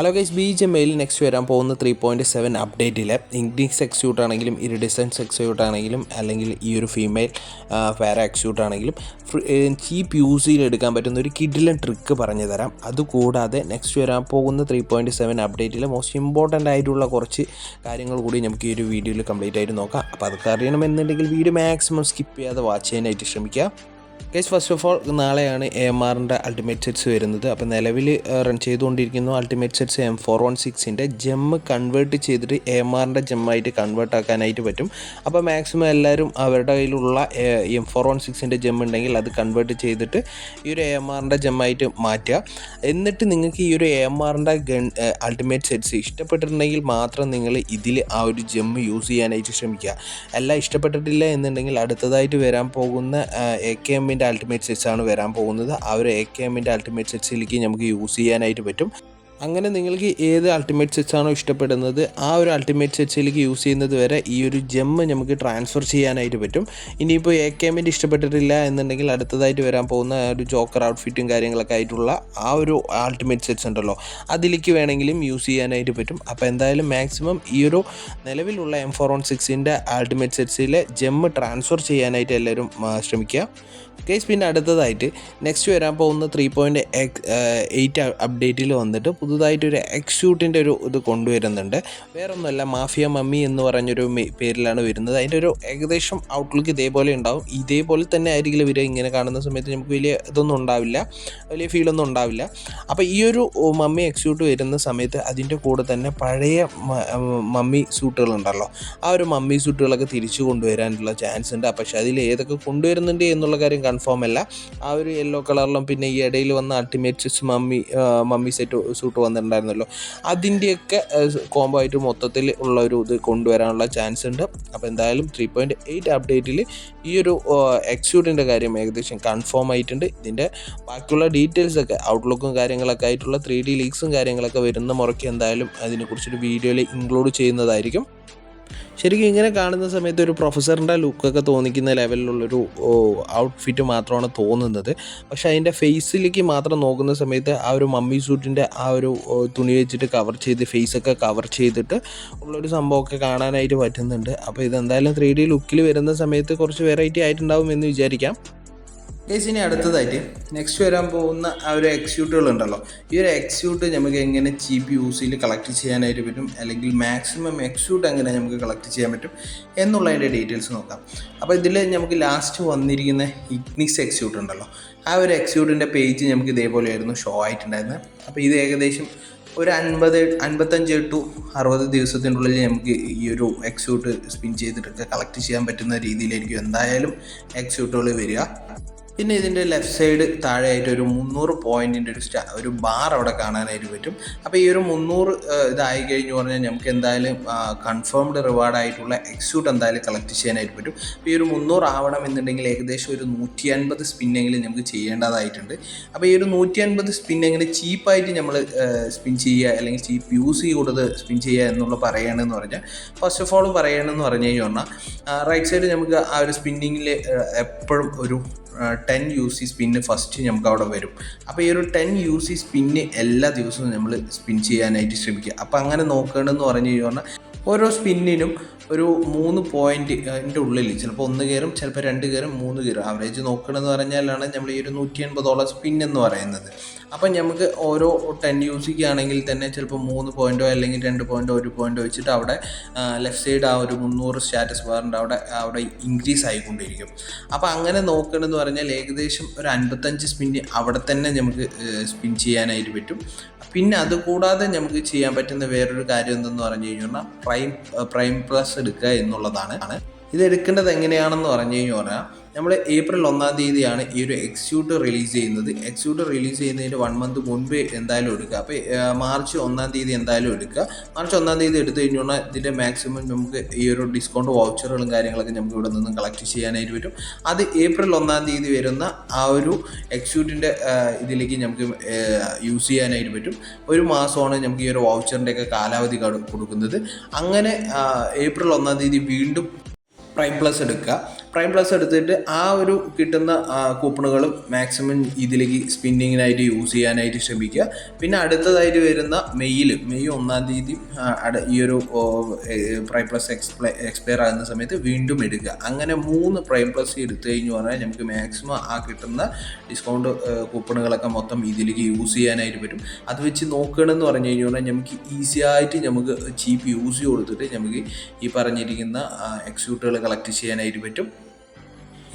Hello guys B J mail next വരാൻ പോകുന്ന three point seven അപ്ഡേറ്റിൽ ഇംഗ്ലീഷ് എക്സ്യൂട്ട് ആണെങ്കിലും ഇറിഡിസൻസ് എക്സ്യൂട്ട് ആണെങ്കിലും അല്ലെങ്കിൽ ഈ ഒരു ഫീമെയിൽ പാര എക്സ്യൂട്ട് ആണെങ്കിലും ചീപ്പ് യൂസിൽ എടുക്കാൻ പറ്റുന്ന ഒരു കിഡിലൻ ട്രിക്ക് പറഞ്ഞു തരാം. അതുകൂടാതെ നെക്സ്റ്റ് വരാൻ പോകുന്ന ത്രീ പോയിന്റ് സെവൻ അപ്ഡേറ്റിൽ മോസ്റ്റ് ഇമ്പോർട്ടന്റ് ആയിട്ടുള്ള കുറച്ച് കാര്യങ്ങൾ കൂടി നമുക്ക് ഈ ഒരു വീഡിയോയിൽ കംപ്ലീറ്റ് ആയിട്ട് നോക്കാം. അപ്പോൾ അതൊക്കെ അറിയണമെന്നുണ്ടെങ്കിൽ വീഡിയോ മാക്സിമം സ്കിപ്പ് ചെയ്യാതെ വാച്ച് ചെയ്യാനായിട്ട് ശ്രമിക്കുക. ഗൈസ് ഫസ്റ്റ് ഓഫ് ഓൾ നാളെയാണ് എ എം ആറിന്റെ അൾട്ടിമേറ്റ് സെറ്റ്സ് വരുന്നത്. അപ്പോൾ നിലവിൽ റൺ ചെയ്തുകൊണ്ടിരിക്കുന്നു ultimate sets M four one സിക്സിന്റെ gem convert ചെയ്തിട്ട് എ എം ആറിന്റെ ജെമ്മായിട്ട് കൺവേർട്ട് ആക്കാനായിട്ട് പറ്റും. അപ്പോൾ മാക്സിമം എല്ലാവരും അവരുടെ കയ്യിലുള്ള എം ഫോർ വൺ സിക്സിന്റെ ജെം ഉണ്ടെങ്കിൽ അത് കൺവേർട്ട് ചെയ്തിട്ട് ഈ ഒരു എ എം ആറിന്റെ ജെമ്മായിട്ട് മാറ്റുക. എന്നിട്ട് നിങ്ങൾക്ക് ഈ ഒരു എ എം ആറിന്റെ ഗൺ അൾട്ടിമേറ്റ് സെറ്റ്സ് ഇഷ്ടപ്പെട്ടിട്ടുണ്ടെങ്കിൽ മാത്രം നിങ്ങൾ ഇതിൽ ആ ഒരു ജെമ്മ് യൂസ് ചെയ്യാനായിട്ട് ശ്രമിക്കുക. എല്ലാം ഇഷ്ടപ്പെട്ടിട്ടില്ല എന്നുണ്ടെങ്കിൽ അടുത്തതായിട്ട് വരാൻ പോകുന്ന എ കെ എമ്മിന്റെ അൾട്ടിമേറ്റ് സെറ്റ്സ് ആണ് വരാൻ പോകുന്നത്. ആ ഒരു എ കെ എമ്മിന്റെ അൾട്ടിമേറ്റ് സെറ്റ്സിലേക്ക് നമുക്ക് യൂസ് ചെയ്യാനായിട്ട് പറ്റും. അങ്ങനെ നിങ്ങൾക്ക് ഏത് അൾട്ടിമേറ്റ് സെറ്റ്സ് ആണോ ഇഷ്ടപ്പെടുന്നത് ആ ഒരു അൾട്ടിമേറ്റ് സെറ്റ്സിലേക്ക് യൂസ് ചെയ്യുന്നത് വരെ ഈ ഒരു ജെമ്മ് നമുക്ക് ട്രാൻസ്ഫർ ചെയ്യാനായിട്ട് പറ്റും. ഇനിയിപ്പോൾ എ കെ എമ്മിന്റെ ഇഷ്ടപ്പെട്ടിട്ടില്ല എന്നുണ്ടെങ്കിൽ അടുത്തതായിട്ട് വരാൻ പോകുന്ന ഒരു ജോക്കർ ഔട്ട്ഫിറ്റും കാര്യങ്ങളൊക്കെ ആയിട്ടുള്ള ആ ഒരു അൾട്ടിമേറ്റ് സെറ്റ്സ് ഉണ്ടല്ലോ അതിലേക്ക് വേണമെങ്കിലും യൂസ് ചെയ്യാനായിട്ട് പറ്റും. അപ്പോൾ എന്തായാലും മാക്സിമം ഈ ഒരു നിലവിലുള്ള എം ഫോർ വൺ സിക്സിന്റെ അൾട്ടിമേറ്റ് സെറ്റ്സിലെ ജെമ്മ് ട്രാൻസ്ഫർ ചെയ്യാനായിട്ട് എല്ലാവരും ശ്രമിക്കുക. കേസ് പിന്നെ അടുത്തതായിട്ട് നെക്സ്റ്റ് വരാൻ പോകുന്ന ത്രീ പോയിന്റ് എയ്റ്റ് അപ്ഡേറ്റിൽ വന്നിട്ട് പുതുതായിട്ടൊരു എക്സ്യൂട്ടിന്റെ ഒരു ഇത് കൊണ്ടുവരുന്നുണ്ട്. വേറൊന്നുമല്ല മാഫിയ മമ്മി എന്ന് പറഞ്ഞൊരു പേരിലാണ് വരുന്നത്. അതിന്റെ ഒരു ഏകദേശം ഔട്ട്ലുക്ക് ഇതേപോലെ ഉണ്ടാവും. ഇതേപോലെ തന്നെ ആയിരിക്കില്ല വരിക. ഇങ്ങനെ കാണുന്ന സമയത്ത് നമുക്ക് വലിയ ഇതൊന്നും ഉണ്ടാവില്ല. വലിയ ഫീലൊന്നും ഉണ്ടാവില്ല. അപ്പോൾ ഈ ഒരു മമ്മി എക്സ്യൂട്ട് വരുന്ന സമയത്ത് അതിന്റെ കൂടെ തന്നെ പഴയ മമ്മി സൂട്ടുകളുണ്ടല്ലോ ആ ഒരു മമ്മി സൂട്ടുകളൊക്കെ തിരിച്ചു കൊണ്ടുവരാനുള്ള ചാൻസ് ഉണ്ട്. പക്ഷേ അതിൽ ഏതൊക്കെ കൊണ്ടുവരുന്നുണ്ട് എന്നുള്ള കാര്യം കൺഫേം അല്ല. ആ ഒരു യെല്ലോ കളറിലും പിന്നെ ഈ ഇടയിൽ വന്ന ultimates mummy mummy set suit വന്നിട്ടുണ്ടായിരുന്നല്ലോ. അതിന്റെയൊക്കെ കോംബോ ആയിട്ട് മൊത്തത്തിൽ ഉള്ള ഒരു ഇത് കൊണ്ടുവരാനുള്ള ചാൻസ് ഉണ്ട്. അപ്പോൾ എന്തായാലും ത്രീ പോയിന്റ് എയ്റ്റ് അപ്ഡേറ്റിൽ ഈ ഒരു എക്സ്യൂട്ടിന്റെ കാര്യം ഏകദേശം കൺഫേം ആയിട്ടുണ്ട്. ഇതിന്റെ ബാക്കിയുള്ള ഡീറ്റെയിൽസ് ഒക്കെ ഔട്ട്ലുക്കും കാര്യങ്ങളൊക്കെ ആയിട്ടുള്ള ത്രീ ഡി ലീക്സും കാര്യങ്ങളൊക്കെ വരുന്ന മുറയ്ക്ക് എന്തായാലും അതിനെക്കുറിച്ചൊരു വീഡിയോയിൽ ഇൻക്ലൂഡ് ചെയ്യുന്നതായിരിക്കും. ശരിക്കും ഇങ്ങനെ കാണുന്ന സമയത്ത് ഒരു പ്രൊഫസറിന്റെ ലുക്കൊക്കെ തോന്നിക്കുന്ന ലെവലിലുള്ളൊരു ഔട്ട്ഫിറ്റ് മാത്രമാണ് തോന്നുന്നത്. പക്ഷെ അതിന്റെ ഫേസിലേക്ക് മാത്രം നോക്കുന്ന സമയത്ത് ആ ഒരു മമ്മി സൂട്ടിന്റെ ആ ഒരു തുണി വെച്ചിട്ട് കവർ ചെയ്ത് ഫേസൊക്കെ കവർ ചെയ്തിട്ട് ഉള്ളൊരു സംഭവമൊക്കെ കാണാനായിട്ട് പറ്റുന്നുണ്ട്. അപ്പോൾ ഇതെന്തായാലും ത്രീ ഡി ലുക്കിൽ വരുന്ന സമയത്ത് കുറച്ച് വെറൈറ്റി ആയിട്ടുണ്ടാവും എന്ന് വിചാരിക്കാം. ഗൈസ് ഇനി അടുത്തതായിട്ട് നെക്സ്റ്റ് വരാൻ പോകുന്ന ആ ഒരു എക്സ്യൂട്ടുകൾ ഉണ്ടല്ലോ ഈ ഒരു എക്സ്യൂട്ട് നമുക്ക് എങ്ങനെ ചീപ്പ് യൂസിൽ കളക്ട് ചെയ്യാനായിട്ട് പറ്റും? അല്ലെങ്കിൽ മാക്സിമം എക്സ്യൂട്ട് എങ്ങനെ നമുക്ക് കളക്ട് ചെയ്യാൻ പറ്റും? എന്നുള്ളതിന്റെ ഡീറ്റെയിൽസ് നോക്കാം. അപ്പോൾ ഇതിൽ നമുക്ക് ലാസ്റ്റ് വന്നിരിക്കുന്ന ഇഗ്നിക്സ് എക്സ്യൂട്ട് ഉണ്ടല്ലോ. ആ ഒരു എക്സ്യൂട്ടിന്റെ പേജ് നമുക്ക് ഇതേപോലെയായിരുന്നു ഷോ ആയിട്ടുണ്ടായിരുന്നത് അപ്പോൾ ഇത് ഏകദേശം ഒരു അൻപത് അൻപത്തഞ്ച് ടു അറുപത് ദിവസത്തിനുള്ളിൽ നമുക്ക് ഈ ഒരു എക്സ്യൂട്ട് സ്പിൻ ചെയ്തിട്ടൊക്കെ കളക്ട് ചെയ്യാൻ പറ്റുന്ന രീതിയിലായിരിക്കും എന്തായാലും എക്സ്യൂട്ടുകൾ വരിക. പിന്നെ ഇതിന്റെ ലെഫ്റ്റ് സൈഡ് താഴെയായിട്ട് ഒരു മുന്നൂറ് പോയിന്റിന്റെ ഒരു സ്റ്റാ ഒരു ബാർ അവിടെ കാണാനായിട്ട് പറ്റും. അപ്പോൾ ഈ ഒരു മുന്നൂറ് ഇതായി കഴിഞ്ഞു പറഞ്ഞാൽ നമുക്ക് എന്തായാലും കൺഫേംഡ് റിവാർഡായിട്ടുള്ള എക്സ്യൂട്ട് എന്തായാലും കളക്ട് ചെയ്യാനായിട്ട് പറ്റും. അപ്പോൾ ഈ ഒരു മുന്നൂറ് ആവണം എന്നുണ്ടെങ്കിൽ ഏകദേശം ഒരു നൂറ്റി അൻപത് സ്പിന്നെങ്കിലും നമുക്ക് ചെയ്യേണ്ടതായിട്ടുണ്ട്. അപ്പോൾ ഈ ഒരു നൂറ്റി അൻപത് സ്പിൻ ചീപ്പായിട്ട് നമ്മൾ സ്പിൻ ചെയ്യുക അല്ലെങ്കിൽ ചീപ്പ് യൂസ് ചെയ്ത് സ്പിൻ ചെയ്യുക എന്നുള്ള പറയുകയാണെന്ന് പറഞ്ഞാൽ ഫസ്റ്റ് ഓഫ് ഓൾ പറയണമെന്ന് പറഞ്ഞു കഴിഞ്ഞാൽ റൈറ്റ് സൈഡ് നമുക്ക് ആ ഒരു സ്പിന്നിങ്ങിൽ എപ്പോഴും ഒരു ten U C spin first നമുക്ക് അവിടെ വരും. അപ്പോൾ ഈ ഒരു ടെൻ യു സി സ്പിന്ന് എല്ലാ ദിവസവും നമ്മൾ സ്പിൻ ചെയ്യാനായിട്ട് ശ്രമിക്കുക. അപ്പോൾ അങ്ങനെ നോക്കേണ്ടതെന്ന് പറഞ്ഞു കഴിഞ്ഞാൽ ഓരോ സ്പിന്നിനും ഒരു മൂന്ന് പോയിന്റിന്റെ ഉള്ളിൽ ചിലപ്പോൾ ഒന്ന് കയറും ചിലപ്പോൾ രണ്ട് കയറും മൂന്ന് കയറും. ആവറേജ് നോക്കണമെന്ന് പറഞ്ഞാലാണ് നമ്മൾ ഈ ഒരു നൂറ്റി എൺപതോളം സ്പിൻ എന്ന് പറയുന്നത്. അപ്പം നമുക്ക് ഓരോ ടെൻ യൂസ് സിക്ക് തന്നെ ചിലപ്പോൾ മൂന്ന് പോയിന്റോ അല്ലെങ്കിൽ രണ്ട് പോയിന്റോ ഒരു പോയിന്റോ വെച്ചിട്ട് അവിടെ ലെഫ്റ്റ് സൈഡ് ആ ഒരു മുന്നൂറ് സ്റ്റാറ്റസ് ബാറിന്റെ അവിടെ അവിടെ ഇൻക്രീസ് ആയിക്കൊണ്ടിരിക്കും. അപ്പോൾ അങ്ങനെ നോക്കണമെന്ന് പറഞ്ഞാൽ ഏകദേശം ഒരു അൻപത്തഞ്ച് സ്പിൻ അവിടെ തന്നെ നമുക്ക് സ്പിൻ ചെയ്യാനായിട്ട് പറ്റും. പിന്നെ അതുകൂടാതെ നമുക്ക് ചെയ്യാൻ പറ്റുന്ന വേറൊരു കാര്യം എന്തെന്ന് പറഞ്ഞു കഴിഞ്ഞാൽ പ്രൈം പ്രൈം പ്ലസ് എടുക്കുക എന്നുള്ളതാണ്. ഇത് എടുക്കേണ്ടത് എങ്ങനെയാണെന്ന് പറഞ്ഞു കഴിഞ്ഞാൽ നമ്മൾ ഏപ്രിൽ ഒന്നാം തീയതിയാണ് ഈ ഒരു എക്സ്യൂട്ട് റിലീസ് ചെയ്യുന്നത്. എക്സ്യൂട്ട് റിലീസ് ചെയ്യുന്നതിന് വൺ മന്ത് മുൻപ് എന്തായാലും എടുക്കുക. അപ്പോൾ മാർച്ച് ഒന്നാം തീയതി എന്തായാലും എടുക്കുക. മാർച്ച് ഒന്നാം തീയതി എടുത്തു കഴിഞ്ഞാൽ ഇതിന്റെ മാക്സിമം നമുക്ക് ഈ ഒരു ഡിസ്കൗണ്ട് വൗച്ചറുകളും കാര്യങ്ങളൊക്കെ നമുക്ക് ഇവിടെ നിന്ന് കളക്ട് ചെയ്യാനായിട്ട് പറ്റും. അത് ഏപ്രിൽ ഒന്നാം തീയതി വരുന്ന ആ ഒരു എക്സ്യൂട്ടിന്റെ ഇതിലേക്ക് നമുക്ക് യൂസ് ചെയ്യാനായിട്ട് പറ്റും. ഒരു മാസമാണ് നമുക്ക് ഈ ഒരു വൗച്ചറിന്റെയൊക്കെ കാലാവധി കൊടുക്കുന്നത്. അങ്ങനെ ഏപ്രിൽ ഒന്നാം തീയതി വീണ്ടും പ്രൈം പ്ലസ് എടുക്കുക. പ്രൈം പ്ലസ് എടുത്തിട്ട് ആ ഒരു കിട്ടുന്ന കൂപ്പണുകളും മാക്സിമം ഇതിലേക്ക് സ്പിന്നിങ്ങിനായിട്ട് യൂസ് ചെയ്യാനായിട്ട് ശ്രമിക്കുക. പിന്നെ അടുത്തതായിട്ട് വരുന്ന മെയ്യിൽ മെയ് ഒന്നാം തീയതി ഈ ഒരു പ്രൈം പ്ലസ് എക്സ്പ്ലൈ എക്സ്പയർ ആകുന്ന സമയത്ത് വീണ്ടും എടുക്കുക. അങ്ങനെ മൂന്ന് പ്രൈം പ്ലസ് എടുത്തു കഴിഞ്ഞു പറഞ്ഞാൽ നമുക്ക് മാക്സിമം ആ കിട്ടുന്ന ഡിസ്കൗണ്ട് കൂപ്പണുകളൊക്കെ മൊത്തം ഇതിലേക്ക് യൂസ് ചെയ്യാനായിട്ട് പറ്റും. അത് വെച്ച് നോക്കണമെന്ന് പറഞ്ഞു കഴിഞ്ഞു പറഞ്ഞാൽ നമുക്ക് ഈസി ആയിട്ട് നമുക്ക് ചീപ്പ് യൂസ് ചെയ്ത് കൊടുത്തിട്ട് നമുക്ക് ഈ പറഞ്ഞിരിക്കുന്ന എക്സ്യൂട്ടുകൾ കളക്ട് ചെയ്യാനായിട്ട് പറ്റും.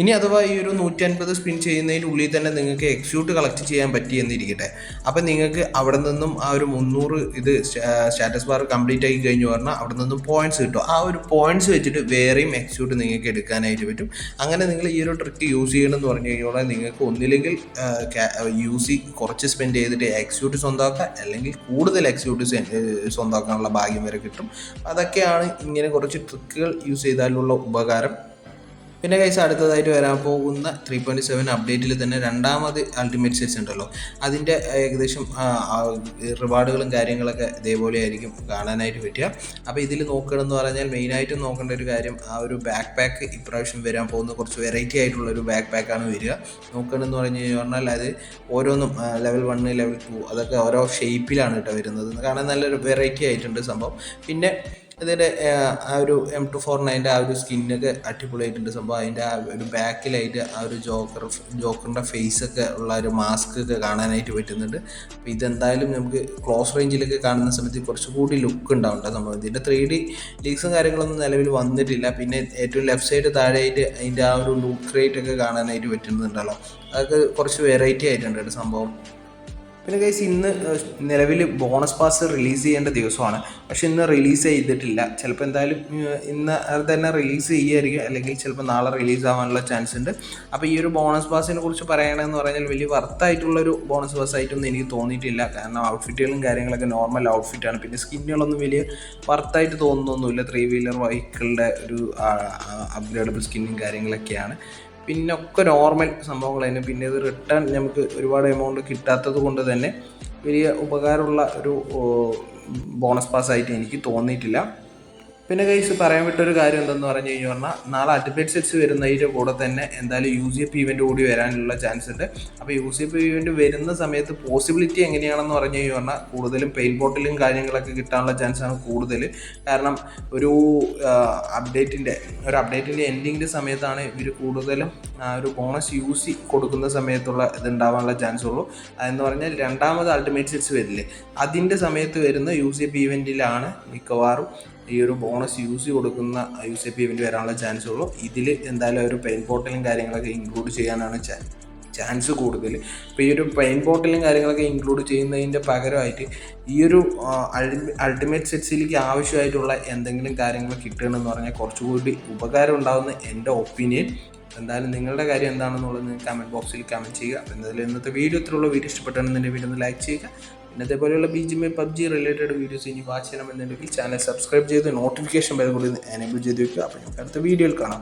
ഇനി അഥവാ ഈ ഒരു നൂറ്റി അൻപത് സ്പിൻ ചെയ്യുന്നതിന്റെ ഉള്ളിൽ തന്നെ നിങ്ങൾക്ക് എക്സ്യൂട്ട് കളക്ട് ചെയ്യാൻ പറ്റി എന്നിരിക്കട്ടെ. അപ്പം നിങ്ങൾക്ക് അവിടെ നിന്നും ആ ഒരു മുന്നൂറ് ഇത് സ്റ്റാറ്റസ് ബാർ കംപ്ലീറ്റ് ആയി കഴിഞ്ഞു പറഞ്ഞാൽ അവിടെ നിന്നും പോയിന്റ്സ് കിട്ടും. ആ ഒരു പോയിന്റ്സ് വെച്ചിട്ട് വേറെയും എക്സ്യൂട്ട് നിങ്ങൾക്ക് എടുക്കാനായിട്ട് പറ്റും. അങ്ങനെ നിങ്ങൾ ഈ ഒരു ട്രിക്ക് യൂസ് ചെയ്യണം എന്ന് പറഞ്ഞു കഴിഞ്ഞാൽ നിങ്ങൾക്ക് ഒന്നില്ലെങ്കിൽ യൂസി കുറച്ച് സ്പെൻഡ് ചെയ്തിട്ട് എക്സ്യൂട്ട് സ്വന്തമാക്കുക. അല്ലെങ്കിൽ കൂടുതൽ എക്സ്യൂട്ട് സ്വന്തമാക്കാനുള്ള ഭാഗ്യം വരെ കിട്ടും. അതൊക്കെയാണ് ഇങ്ങനെ കുറച്ച് ട്രിക്കുകൾ യൂസ് ചെയ്താലുള്ള ഉപകാരം. പിന്നെ കൈസ് അടുത്തതായിട്ട് വരാൻ പോകുന്ന ത്രീ പോയിന്റ് സെവൻ അപ്ഡേറ്റിൽ തന്നെ രണ്ടാമത് അൾട്ടിമേറ്റ് സെറ്റ്സ് ഉണ്ടല്ലോ. അതിന്റെ ഏകദേശം റിവാർഡുകളും കാര്യങ്ങളൊക്കെ ഇതേപോലെ ആയിരിക്കും കാണാനായിട്ട് പറ്റുക. അപ്പോൾ ഇതിൽ നോക്കണമെന്ന് പറഞ്ഞാൽ മെയിനായിട്ട് നോക്കേണ്ട ഒരു കാര്യം ആ ഒരു ബാക്ക് പാക്ക് ഇപ്രാവശ്യം വരാൻ പോകുന്ന കുറച്ച് വെറൈറ്റി ആയിട്ടുള്ള ഒരു ബാക്ക് പാക്കാണ് വരിക. നോക്കണമെന്ന് പറഞ്ഞു കഴിഞ്ഞാൽ അത് ഓരോന്നും ലെവൽ വണ്ണ് ലെവൽ ടു അതൊക്കെ ഓരോ ഷേപ്പിലാണ് കേട്ടോ വരുന്നത്. കാണാൻ നല്ലൊരു വെറൈറ്റി ആയിട്ടുണ്ട് സംഭവം. പിന്നെ ഇതിന്റെ ആ ഒരു എം ടു ഫോർ നയന്റെ ആ ഒരു സ്കിന്നൊക്കെ അടിപൊളിയായിട്ടുണ്ട്. സംഭവം അതിന്റെ ആ ഒരു ബാക്കിലായിട്ട് ആ ഒരു ജോക്കർ ജോക്കറിന്റെ ഫേസൊക്കെ ഉള്ള ഒരു മാസ്ക് ഒക്കെ കാണാനായിട്ട് പറ്റുന്നുണ്ട്. അപ്പോൾ ഇതെന്തായാലും നമുക്ക് ക്ലോസ് റേഞ്ചിലൊക്കെ കാണുന്ന സമയത്ത് കുറച്ചുകൂടി ലുക്ക് ഉണ്ടാവുന്നുണ്ട് സംഭവം. ഇതിന്റെ ത്രീ ഡി ലീക്സും കാര്യങ്ങളൊന്നും നിലവിൽ വന്നിട്ടില്ല. പിന്നെ ഏറ്റവും ലെഫ്റ്റ് സൈഡ് താഴെയായിട്ട് അതിന്റെ ആ ഒരു ലുക്ക് റേറ്റ് ഒക്കെ കാണാനായിട്ട് പറ്റുന്നുണ്ടല്ലോ. അതൊക്കെ കുറച്ച് വെറൈറ്റി ആയിട്ടുണ്ട് സംഭവം. പിന്നെ ഗൈസ് ഇന്ന് നിലവിൽ ബോണസ് പാസ് റിലീസ് ചെയ്യേണ്ട ദിവസമാണ്. പക്ഷെ ഇന്ന് റിലീസ് ചെയ്തിട്ടില്ല. ചിലപ്പോൾ എന്തായാലും ഇന്ന് തന്നെ റിലീസ് ചെയ്യുമായിരിക്കും അല്ലെങ്കിൽ ചിലപ്പോൾ നാളെ റിലീസ് ആവാനുള്ള ചാൻസ് ഉണ്ട്. അപ്പോൾ ഈ ഒരു ബോണസ് പാസിനെ കുറിച്ച് പറയണമെന്ന് പറഞ്ഞാൽ വലിയ വർത്തായിട്ടുള്ളൊരു ബോണസ് പാസ് ആയിട്ടൊന്നും എനിക്ക് തോന്നിയിട്ടില്ല. കാരണം ഔട്ട്ഫിറ്റുകളും കാര്യങ്ങളൊക്കെ നോർമൽ ഔട്ട്ഫിറ്റാണ് പിന്നെ സ്കിന്നുകളൊന്നും വലിയ വർത്തായിട്ട് തോന്നുന്നൊന്നുമില്ല. ത്രീ വീലർ വെഹിക്കിളിന്റെ ഒരു അപ്ഗ്രേഡബിൾ സ്കിന്നും കാര്യങ്ങളൊക്കെയാണ്. പിന്നെ ഒക്കെ നോർമൽ സംഭവങ്ങളായിരുന്നു. പിന്നെ ഇത് റിട്ടേൺ നമുക്ക് ഒരുപാട് എമൗണ്ട് കിട്ടാത്തത് കൊണ്ട് തന്നെ വലിയ ഉപകാരമുള്ള ഒരു ബോണസ് പാസ് ആയിട്ട് എനിക്ക് തോന്നിയിട്ടില്ല. പിന്നെ കൈസ് പറയാൻ വിട്ടൊരു കാര്യം എന്തെന്ന് പറഞ്ഞു കഴിഞ്ഞു പറഞ്ഞാൽ നാളെ അൾട്ടിമേറ്റ് സെറ്റ്സ് വരുന്നതിന്റെ കൂടെ തന്നെ എന്തായാലും യു സി എഫ് ഇവന്റ് കൂടി വരാനുള്ള ചാൻസ് ഉണ്ട്. അപ്പോൾ യു സി എഫ് ഇവന്റ് വരുന്ന സമയത്ത് പോസിബിലിറ്റി എങ്ങനെയാണെന്ന് പറഞ്ഞു കഴിഞ്ഞു പറഞ്ഞാൽ കൂടുതലും പെയിൻ ബോട്ടിലും കാര്യങ്ങളൊക്കെ കിട്ടാനുള്ള ചാൻസാണ് കൂടുതൽ. കാരണം ഒരു അപ്ഡേറ്റിന്റെ ഒരു അപ്ഡേറ്റിന്റെ എൻഡിങ്ങിന്റെ സമയത്താണ് ഇവർ കൂടുതലും ഒരു ബോണസ് യൂസ് കൊടുക്കുന്ന സമയത്തുള്ള ഇതുണ്ടാവാനുള്ള ചാൻസ് ഉള്ളൂ. അതെന്ന് പറഞ്ഞാൽ രണ്ടാമത് അൾട്ടിമേറ്റ് സെറ്റ്സ് വരില്ലേ അതിന്റെ സമയത്ത് വരുന്ന യു സി എഫ് ഇവന്റിലാണ് മിക്കവാറും ഈ ഒരു ബോണസ് യൂസ് കൊടുക്കുന്ന യൂസ് പി ഇവന്റ് വരാനുള്ള ചാൻസ് ഉള്ളൂ. ഇതിൽ എന്തായാലും ഒരു പെയിൻ പോർട്ടലും കാര്യങ്ങളൊക്കെ ഇൻക്ലൂഡ് ചെയ്യാനാണ് ചാൻസ് കൂടുതൽ. അപ്പോൾ ഈ ഒരു പെയിൻ പോർട്ടലും കാര്യങ്ങളൊക്കെ ഇൻക്ലൂഡ് ചെയ്യുന്നതിന്റെ പകരമായിട്ട് ഈ ഒരു അൾട്ടിമേറ്റ് സെറ്റ്സിലേക്ക് ആവശ്യമായിട്ടുള്ള എന്തെങ്കിലും കാര്യങ്ങൾ കിട്ടണമെന്ന് പറഞ്ഞാൽ കുറച്ചുകൂടി ഉപകാരം ഉണ്ടാകുന്ന എന്റെ ഒപ്പീനിയൻ എന്തായാലും നിങ്ങളുടെ കാര്യം എന്താണെന്നുള്ളത് കമന്റ് ബോക്സിൽ കമന്റ് ചെയ്യുക. എന്തായാലും ഇന്നത്തെ വീഡിയോ ഇത്രയുള്ള വീഡിയോ ഇഷ്ടപ്പെട്ടാണെന്നുണ്ടെങ്കിൽ വീഡിയോ ഒന്ന് ലൈക്ക് ചെയ്യുക. ഇന്നത്തെ പോലെയുള്ള B G M PUBG related videos ഇനി വാച്ച് ചെയ്യണമെന്നുണ്ടെങ്കിൽ ചാനൽ സബ്സ്ക്രൈബ് ചെയ്ത് നോട്ടിഫിക്കേഷൻ ബെൽ കൂടി എനേബിൾ ചെയ്ത് വെക്കുക. അപ്പോൾ നമുക്ക് അടുത്ത വീഡിയോയിൽ കാണാം.